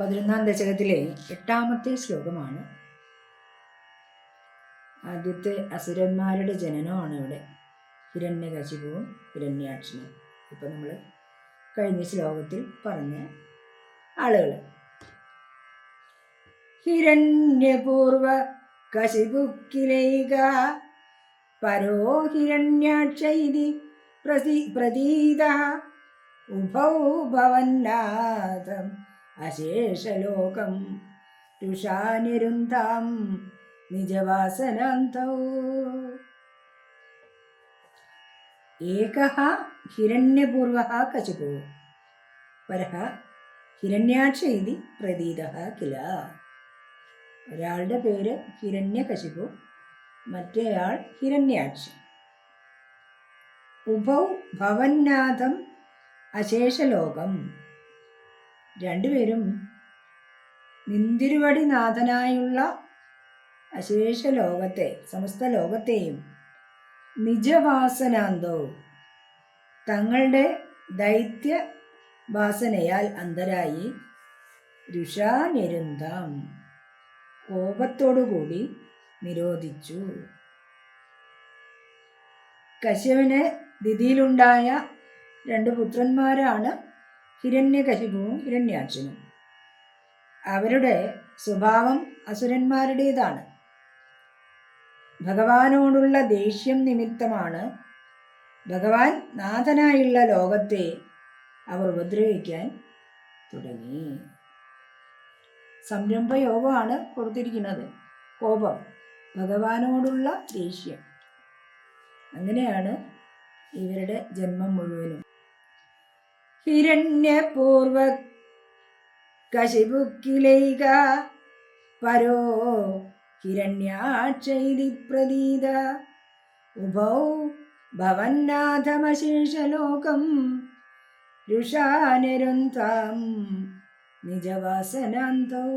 പതിനൊന്നാം ദശകത്തിലെ എട്ടാമത്തെ ശ്ലോകമാണ്. ആദ്യത്തെ അസുരന്മാരുടെ ജനനമാണ് ഇവിടെ. ഹിരണ്യകശിപുവും ഹിരണ്യാക്ഷനും. ഇപ്പം നമ്മൾ കഴിഞ്ഞ ശ്ലോകത്തിൽ പറഞ്ഞ ആളുകൾ ഹിരണ്യപൂർവ കശിപുക്കിലൈക പരോ ഹിരണ്യാക്ഷൈതി പ്രതീത ഉഭൗ ഭവന്നാഥം അശേഷലോകം തുഷാനിരുന്ധാം നിജവാസനാന്തൗ. ഏക ഹിരണ്യപൂർവः കശിപോ പര ഹിരണ്യാക്ഷ ഇതി പ്രതീത കില. ഒരാളുടെ പേര് ഹിരണ്യകശിപു മറ്റേയാൾ ഹിരണ്യാക്ഷ. ഉഭൗ ഭവന്നാഥം അശേഷലോകം രണ്ടുപേരും നിന്തിരുവടി നാഥനായുള്ള അശേഷ ലോകത്തെ സമസ്ത ലോകത്തെയും നിജവാസനാന്തോ തങ്ങളുടെ ദൈത്യ വാസനയാൽ അന്തരായി രുഷാനിരുന്താം കോപത്തോടുകൂടി നിരോധിച്ചു. കശ്യപന് ദിതിയിലുണ്ടായ രണ്ട് പുത്രന്മാരാണ് ഹിരണ്യകശിപുവും ഹിരണ്യാക്ഷനും അവരുടെ സ്വഭാവം അസുരന്മാരുടേതാണ്. ഭഗവാനോടുള്ള ദേഷ്യം നിമിത്തമാണ് ഭഗവാൻ നാഥനായുള്ള ലോകത്തെ അവർ ഉപദ്രവിക്കാൻ തുടങ്ങി. സംരംഭയോഗമാണ് കൊടുത്തിരിക്കുന്നത്. കോപം ഭഗവാനോടുള്ള ദേഷ്യം. അങ്ങനെയാണ് ഇവരുടെ ജന്മം മുഴുവനും. ഹിരണ്യപൂർവ കശിപുക്കിലൈക പരോ ഹിരണ്യാക്ഷൈതി പ്രതീത ഉഭൗ ഭവന്നാഥമശേഷലോകം. രുഷാനിരുന്താം നിജവാസനാന്തൗ.